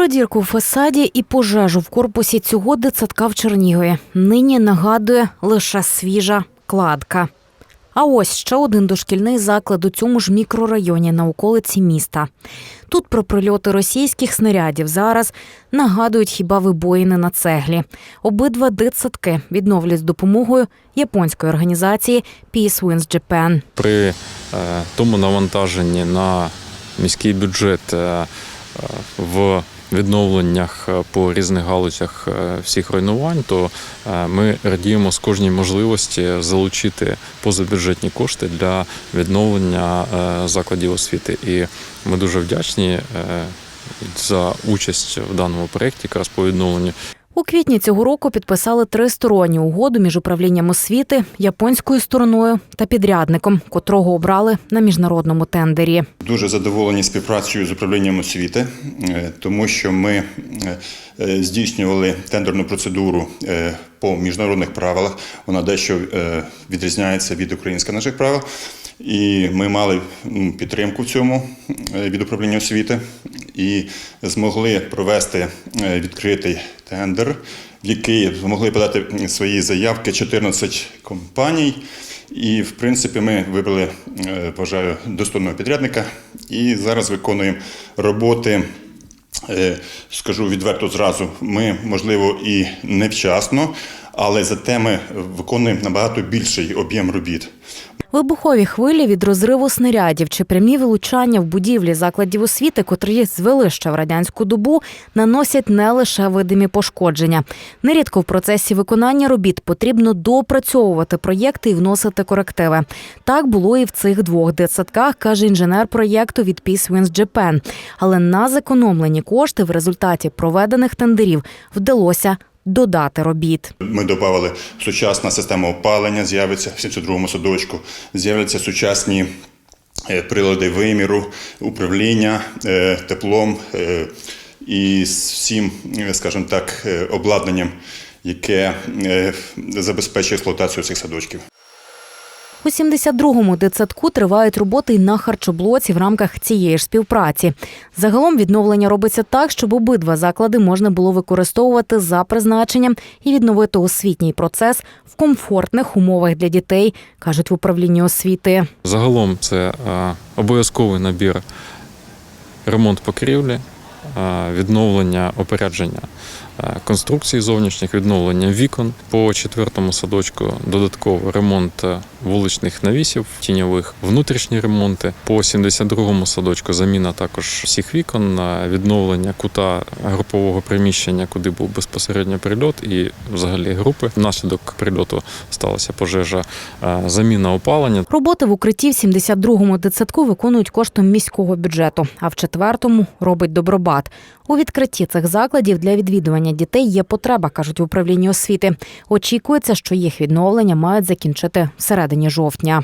Про дірку в фасаді і пожежу в корпусі цього дитсадка в Чернігові нині нагадує лише свіжа кладка. А ось ще один дошкільний заклад у цьому ж мікрорайоні на околиці міста. Тут про прильоти російських снарядів зараз нагадують хіба вибоїни на цеглі. Обидва дитсадки відновлять з допомогою японської організації Peace Wins Japan. при е, тому навантаженні на міський бюджет е, е, в відновленнях е, по різних галузях е, всіх руйнувань, то е, ми радіємо з кожній можливості залучити позабюджетні кошти для відновлення закладів освіти. І ми дуже вдячні за участь в даному проєкті якраз по відновленню У квітні цього року підписали тристоронню угоду між управлінням освіти, японською стороною та підрядником, котрого обрали на міжнародному тендері. Дуже задоволені співпрацею з управлінням освіти, е, тому що ми е, здійснювали тендерну процедуру е, по міжнародних правилах. Вона дещо відрізняється від українських наших правил. І ми мали підтримку в цьому від управління освіти і змогли провести е, відкритий тендер, в який змогли подати свої заявки 14 компаній. І, в принципі, ми вибрали, е, вважаю, достойного підрядника і зараз виконуємо роботи. е, Скажу відверто зразу, ми, можливо, і невчасно, але зате ми виконуємо набагато більший об'єм робіт. Вибухові хвилі від розриву снарядів чи прямі вилучання в будівлі закладів освіти, котрі звели ще в радянську добу, наносять не лише видимі пошкодження. Нерідко в процесі виконання робіт потрібно доопрацьовувати проєкти і вносити корективи. Так було і в цих двох дитсадках, каже інженер проєкту від Peace Wins Japan. Але на зекономлені кошти в результаті проведених тендерів вдалося додати робіт. Ми додали сучасна система опалення, з'явиться в 72-му садочку, з'являться сучасні е, прилади виміру, управління е, теплом е, і всім, скажімо так, обладнанням, яке забезпечує експлуатацію цих садочків. У 72-му дитсадку тривають роботи й на харчоблоці в рамках цієї ж співпраці. Загалом відновлення робиться так, щоб обидва заклади можна було використовувати за призначенням і відновити освітній процес в комфортних умовах для дітей, кажуть в управлінні освіти. Загалом це е, обов'язковий набір ремонт покрівлі, е, відновлення опорядження е, конструкцій зовнішніх, відновлення вікон. По четвертому садочку додатково ремонт е, вуличних навісів, тіньових, внутрішні ремонти. По 72-му садочку заміна також всіх вікон, е, відновлення кута групового приміщення, куди був безпосередньо прильот, і взагалі групи. Внаслідок прильоту сталася пожежа, е, заміна опалення. Роботи в укритті в 72-му дитсадку виконують коштом міського бюджету, а в четвертому робить добробат. У відкритті цих закладів для відвідування дітей є потреба, кажуть в управлінні освіти. Очікується, що їх відновлення мають закінчити всередині жовтня.